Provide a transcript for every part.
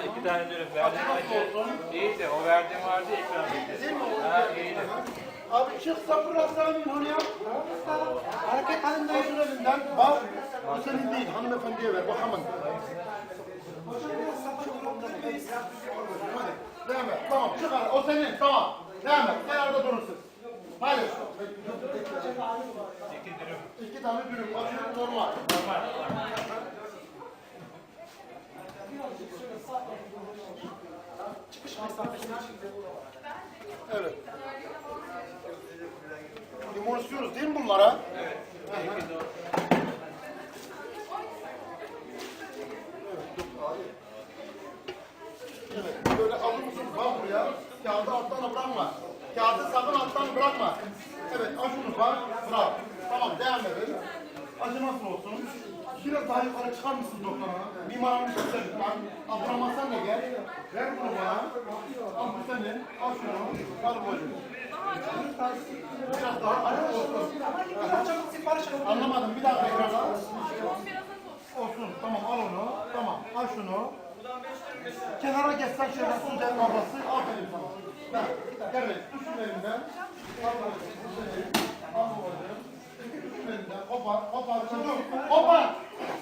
Ha iki tane dürüm. Verdiğim acı. İyi de o verdiğim vardı ikram Ha iyiydi. Abi çık sapır hastanenin hani ya. Hareket halinde şunun elinden. Bak. Bu senin değil. Hanımefendiye ver. Bakamam. Hadi. Devam et. Tamam. Çık. O senin. Tamam. Devam et. Kenarda durursun. Hadi. İki dürüm. İki tane dürüm. Normal. Normal. Evet. Limon istiyoruz değil mi bunlara? Evet, böyle alır mısın? Bak buraya. Kağıdı alttan bırakma. Kağıdı sakın alttan bırakma. Evet, şunu bak. Bırak. Tamam, devam edin. Acı nasıl olsun? Biraz daha yukarı çıkar mısın doktora? Mimarını göster lütfen. Abdurrahman sen de gel. Ver bunu bana. Al bu senin. Al şunu. Al bu Biraz daha acı olsun. Anlamadım. Bir daha tekrar al. Olsun. Tamam al onu. Tamam. Al şunu. Kenara geçsen şöyle su dem babası. Aferin sana. Beni. Tut şunu elimden. Al senin. Al babacığım. Kopar. Kopar. Dur. Kopar.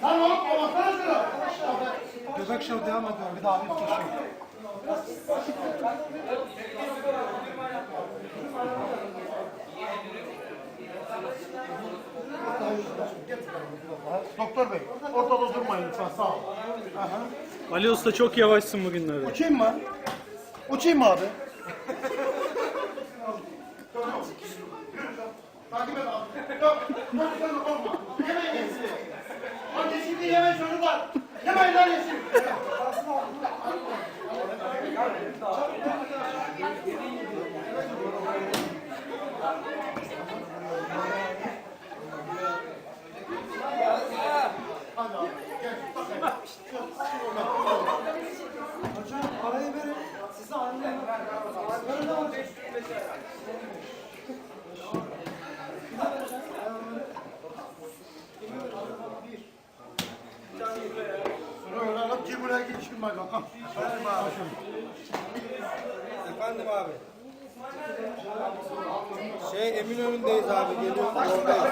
Lan oğlum kovarsana şunu. Göbek şov devam ediyor. Bir daha bir kişi. Doktor bey. Ortada durmayın lütfen. Sağ ol. Aha. Ali Usta çok yavaşsın bugünlerde. Uçayım mı? Uçayım mı abi? Takip et abi. Yok, de korkma. Yemeyin yeşili. Lan yeşil değil yemeyin çocuklar. Yemeyin lan yeşil. Hadi abi, gel. Hocam parayı verin. Size annem. Böyle olacak. Cebine geçin bakalım. Efendim abi. Efendim abi. Şey Eminönü'ndeyiz abi geliyoruz yoldayız.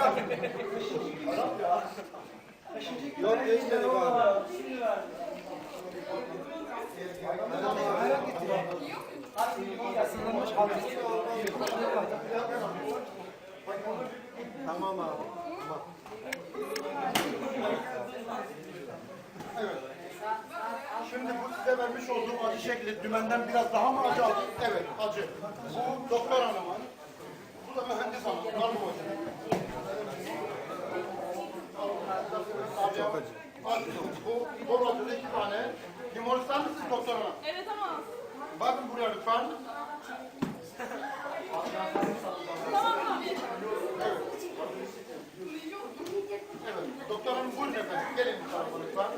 Yok değil dedik abi. Tamam abi. Evet. Şimdi bu size vermiş şekli dümenden biraz daha mı acı aldı? Evet, acı. Bu doktor hanımın. Bu da mühendis hanım. Hanım hocam. Çok acı. Acı. Bu acılı iki tane. Limon ister misiniz doktor hanım? Evet ama Bakın buraya lütfen. tamam abi. Evet, doktorun buyurun efendim. Gelin bu tarafa lütfen.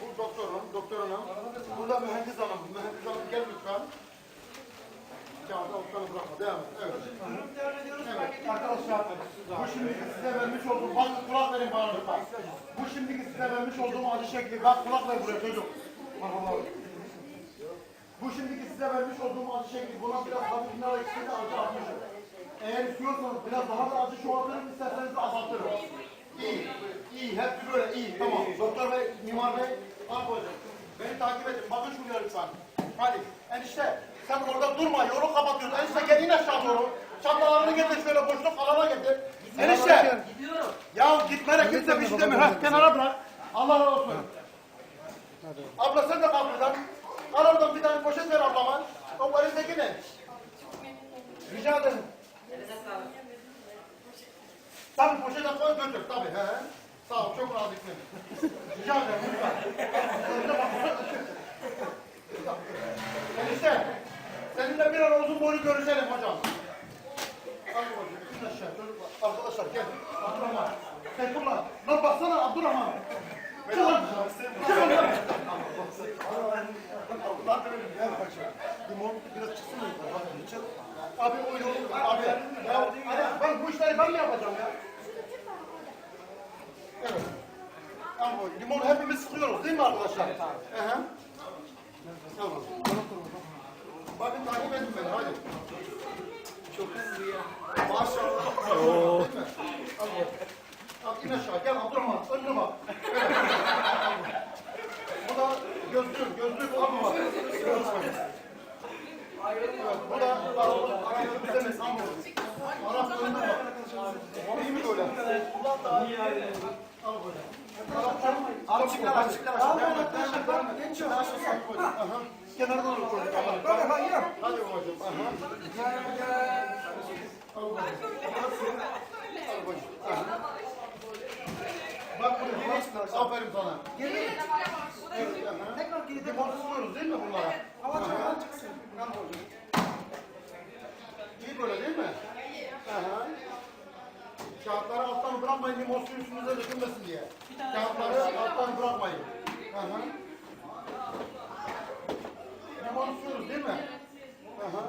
Bu doktorun, doktor hanım. Burada mühendis hanım. Mühendis hanım gel lütfen. Kağıdı alttan bırakma. Devam et. Evet. Evet arkadaşlar. Bu şimdiki size vermiş olduğum, bak kulak verin bana lütfen. Bu şimdiki size vermiş olduğum acı şekli. Bak kulak ver buraya çocuk. Bu şimdiki size vermiş olduğum acı şekli. Buna biraz hafif nar ekşisi acı atmışım. Eğer istiyorsanız biraz daha da acı çoğaltırım, isterseniz de azaltırım. İyi, iyi, hepsi böyle iyi, tamam. Doktor bey, mimar bey, al hocam. Beni takip edin, bakın şuraya lütfen. Hadi, enişte, sen orada durma, yolu kapatıyorsun. Enişte gel in aşağı doğru. Çantalarını getir şöyle boşluk alana getir. Enişte, ya gitmene kimse bir şey demiyor. Ha, kenara bırak. Allah razı olsun. Abla sen de kalk buradan. Al oradan bir tane poşet ver ablama. O elindeki ne? Rica ederim. Tabii poşete koy götür tabii. He. Sağ ol çok naziksin. Rica ederim lütfen. Enişte. Seninle bir an uzun boylu görüşelim hocam. Hadi hocam. in aşağı çocuklar. Arkadaşlar gel. Abdurrahman. Sen kullan. Lan baksana Abdurrahman. Çık lan. Çık lan. Lan gel paşa. Limon biraz çıksın mı? Hadi çık. Abi o yolu. Abi. Ya, abi, ben bu işleri ben mi yapacağım ya? Evet. Al bu limonu hepimiz sıkıyoruz değil mi arkadaşlar? Evet. Tamam. Bakın takip edin beni hadi. Çok hızlı ya. Maşallah. Oo. Değil mi? Al bak. Al in aşağı gel Abdurrahman önüne bak. Bu da gözlük, gözlük alma bak. Bu da Arap Arap düzlemesi alma. Arap önüne bak. İyi mi böyle? Al böyle. Çıkar, Arap çıkar. Al böyle. Devam et. Genç. Aha. Kenarda dur. Hadi. Al babacığım. Al babacığım. Aha. Bak bunu Aferin sana. Aha. Tekrar geri deposuyoruz değil mi bunlara? Hava çıksın. İyi böyle değil mi? Aha. Kağıtları alttan bırakmayın limon suyu üstünüze dökülmesin diye. Kağıtları alttan bırakmayın. Aha. Limon suyuz değil mi? Aha.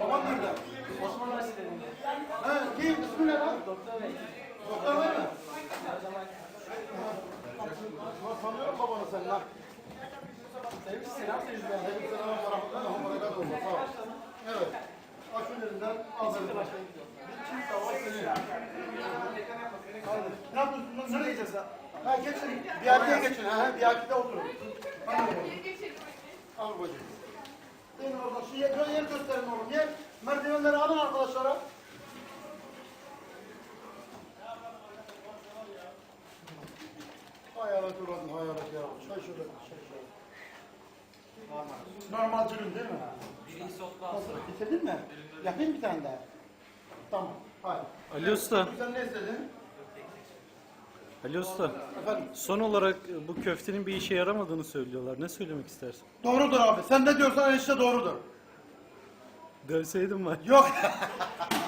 Babam nerede? Osman Üniversitesi'nde. He, kim? İsmi ne lan? Doktor Bey. Doktor zaman Ulan Tanıyorum babanı sen lan. selam söylüyorum. Aleykümselam ve rahmetullahi ve berekatuhu. Sağ ol. Evet. Aşın elinden aferin. Ne yapıyorsun lan? Nereye gideceğiz ya? Ha geçin. Bir erkeğe geçin. Ha, bir erkeğe oturun. Al bacım. Benim oradan şu yer, yer gösterin oğlum. Yer. Merdivenleri alın arkadaşlara. Hayalet uğradım, hayalet ya. Çay şöyle, çay şöyle. Normal dürüm değil mi? Birinci sokma. Nasıl? Bitirdin mi? Yapayım bir tane daha. Tamam. Hadi. Ali Usta, Sen ne istedin? Ali Usta. Efendim? Son olarak bu köftenin bir işe yaramadığını söylüyorlar. Ne söylemek istersin? Doğrudur abi. Sen ne diyorsan işte doğrudur. Dövseydim var. Yok.